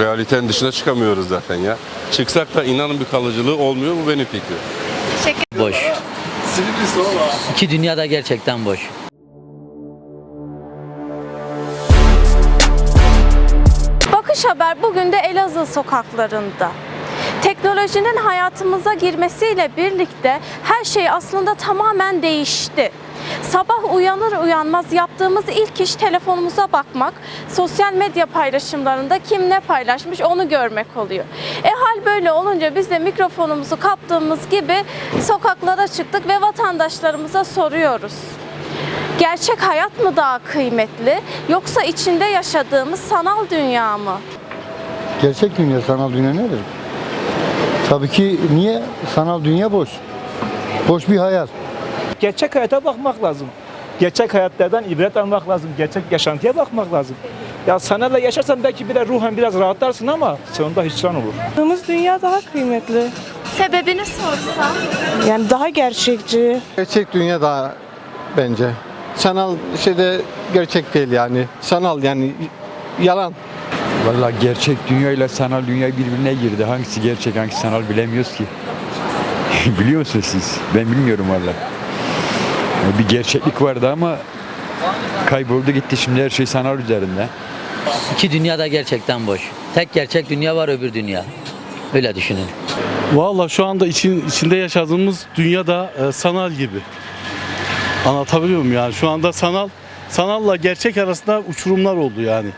Realitenin dışına çıkamıyoruz zaten ya. Çıksak da inanın bir kalıcılığı olmuyor bu benim fikrim. Boş. İki dünyada gerçekten boş. Bakış Haber bugün de Elazığ sokaklarında. Teknolojinin hayatımıza girmesiyle birlikte her şey aslında tamamen değişti. Sabah uyanır uyanmaz yaptığımız ilk iş telefonumuza bakmak, sosyal medya paylaşımlarında kim ne paylaşmış onu görmek oluyor. E hal böyle olunca biz de mikrofonumuzu kaptığımız gibi sokaklara çıktık ve vatandaşlarımıza soruyoruz. Gerçek hayat mı daha kıymetli yoksa içinde yaşadığımız sanal dünya mı? Gerçek dünya, sanal dünya nedir? Tabii ki niye? Sanal dünya boş. Boş bir hayal. gerçek hayata bakmak lazım. Gerçek hayatlardan ibret almak lazım. Gerçek yaşantıya bakmak lazım. Ya sanatla yaşarsan belki biraz ruhen biraz rahatlarsın ama sonunda hüsran olur. Yaşadığımız dünya daha kıymetli. Sebebini sorsam? Yani daha gerçekçi. Gerçek dünya daha bence. Sanal şeyde gerçek değil yani. Sanal yani yalan. Valla gerçek dünya ile sanal dünya birbirine girdi. Hangisi gerçek hangisi sanal bilemiyoruz ki. Biliyor musunuz siz? Ben bilmiyorum valla. Bir gerçeklik vardı ama kayboldu gitti. Şimdi her şey sanal üzerinde. İki dünyada gerçekten boş. Tek gerçek dünya var öbür dünya. Öyle düşünün. Valla şu anda için, içinde yaşadığımız dünya da e, sanal gibi. Anlatabiliyor muyum yani? Şu anda sanal sanalla gerçek arasında uçurumlar oldu yani.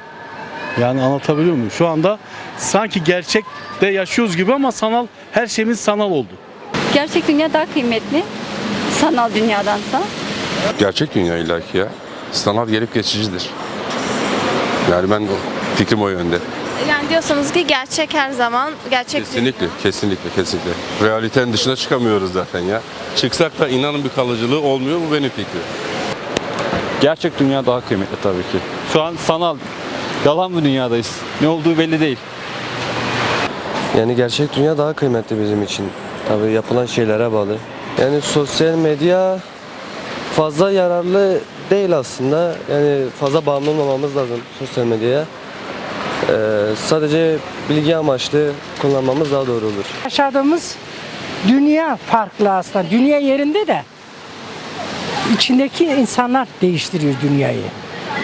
Yani anlatabiliyor muyum? Şu anda sanki gerçekte yaşıyoruz gibi ama sanal her şeyimiz sanal oldu. Gerçek dünya daha kıymetli sanal dünyadansa. Gerçek dünya illaki ya. Sanal gelip geçicidir. Yani ben fikrim o yönde. Yani diyorsunuz ki gerçek her zaman gerçek Kesinlikle, kesinlikle, kesinlikle. Realitenin dışına çıkamıyoruz zaten ya. Çıksak da inanın bir kalıcılığı olmuyor bu benim fikrim. Gerçek dünya daha kıymetli tabii ki. Şu an sanal, yalan bir dünyadayız. Ne olduğu belli değil. Yani gerçek dünya daha kıymetli bizim için. Tabii yapılan şeylere bağlı. Yani sosyal medya fazla yararlı değil aslında. Yani fazla bağımlı olmamamız lazım sosyal medyaya. Ee, sadece bilgi amaçlı kullanmamız daha doğru olur. Yaşadığımız dünya farklı aslında. Dünya yerinde de içindeki insanlar değiştiriyor dünyayı.